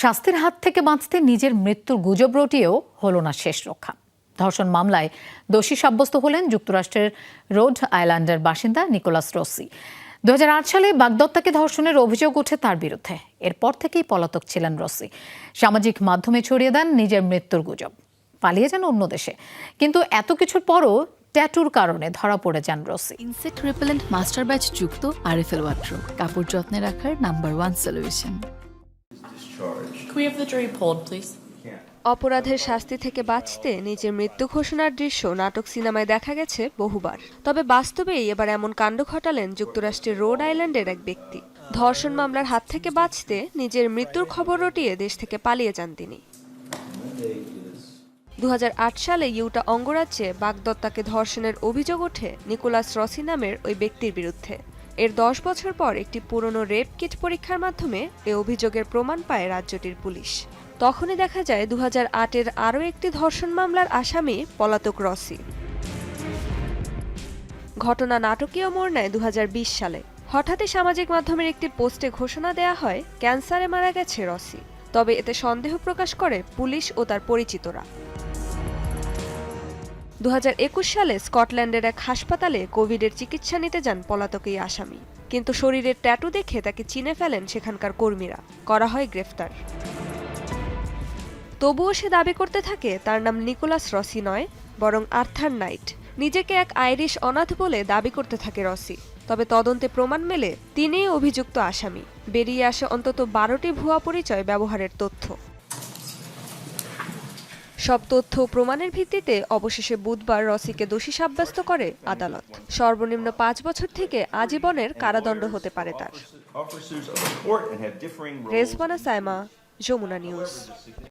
শাস্তির হাত থেকে বাঁচতে নিজের মৃত্যুর গুজব রটিয়েও হলো না শেষ রক্ষা। ধর্ষণ মামলায় দোষী সাব্যস্ত হলেন যুক্তরাষ্ট্রের রোড আইল্যান্ডের বাসিন্দা নিকোলাস রসি। দু সালে বাগদত্তাকে ধর্ষণের অভিযোগ ওঠে তার বিরুদ্ধে। এরপর থেকেই পলাতক ছিলেন রসি। সামাজিক মাধ্যমে ছড়িয়ে দেন নিজের মৃত্যুর গুজব। পালিয়ে যান অন্য দেশে। কিন্তু এত কিছুর পরও ট্যাটুর কারণে ধরা পড়ে যান রসি। ইনসেক্ট রিপেলেন্ট মাস্টার ব্যাচ যুক্ত আরএফএল ওয়াট্রো কাপড় যত্নে রাখার নাম্বার ওয়ান সলিউশন। অপরাধের শাস্তি থেকে বাঁচতে নিজের মৃত্যু ঘোষণার দৃশ্য নাটক সিনেমায় দেখা গেছে বহুবার। তবে বাস্তবেই এবার এমন কাণ্ড ঘটালেন যুক্তরাষ্ট্রের রোড আইল্যান্ডের এক ব্যক্তি। ধর্ষণ মামলার হাত থেকে বাঁচতে নিজের মৃত্যুর খবর রটিয়ে দেশ থেকে পালিয়ে যান তিনি। দু হাজার আট সালে ইউটা অঙ্গরাজ্যে বাগদত্তাকে ধর্ষণের অভিযোগ ওঠে নিকোলাস রসি নামের ওই ব্যক্তির বিরুদ্ধে। এর দশ বছর পর একটি পুরনো রেপ কিট পরীক্ষার মাধ্যমে এ অভিযোগের প্রমাণ পায় রাজ্যটির পুলিশ। তখনই দেখা যায় দু হাজার আটের আরও একটি ধর্ষণ মামলার আসামি পলাতক রসি। ঘটনা নাটকীয় মোড় নেয় দু হাজার বিশ সালে। হঠাৎই সামাজিক মাধ্যমের একটি পোস্টে ঘোষণা দেয়া হয়, ক্যান্সারে মারা গেছে রসি। তবে এতে সন্দেহ প্রকাশ করে পুলিশ ও তার পরিচিতরা। দু হাজার একুশ সালে স্কটল্যান্ডের এক হাসপাতালে কোভিডের চিকিৎসা নিতে যান পলাতক এই আসামি। কিন্তু শরীরের ট্যাটু দেখে তাকে চিনে ফেলেন সেখানকার কর্মীরা। করা হয় গ্রেফতার। তবুও সে দাবি করতে থাকে, তার নাম নিকোলাস রসি নয়, বরং আর্থার নাইট। নিজেকে এক আইরিশ অনাথ বলে দাবি করতে থাকে রসি। তবে তদন্তে প্রমাণ মেলে, তিনিই অভিযুক্ত আসামি। বেরিয়ে আসে অন্তত বারোটি ভুয়া পরিচয় ব্যবহারের তথ্য। সব তথ্য প্রমাণের ভিত্তিতে অবশেষে বুধবার রসিকে দোষী সাব্যস্ত করে আদালত। সর্বনিম্ন পাঁচ বছর থেকে আজীবনের কারাদণ্ড হতে পারে তার. রেজবানা সাইমা যমুনা নিউজ।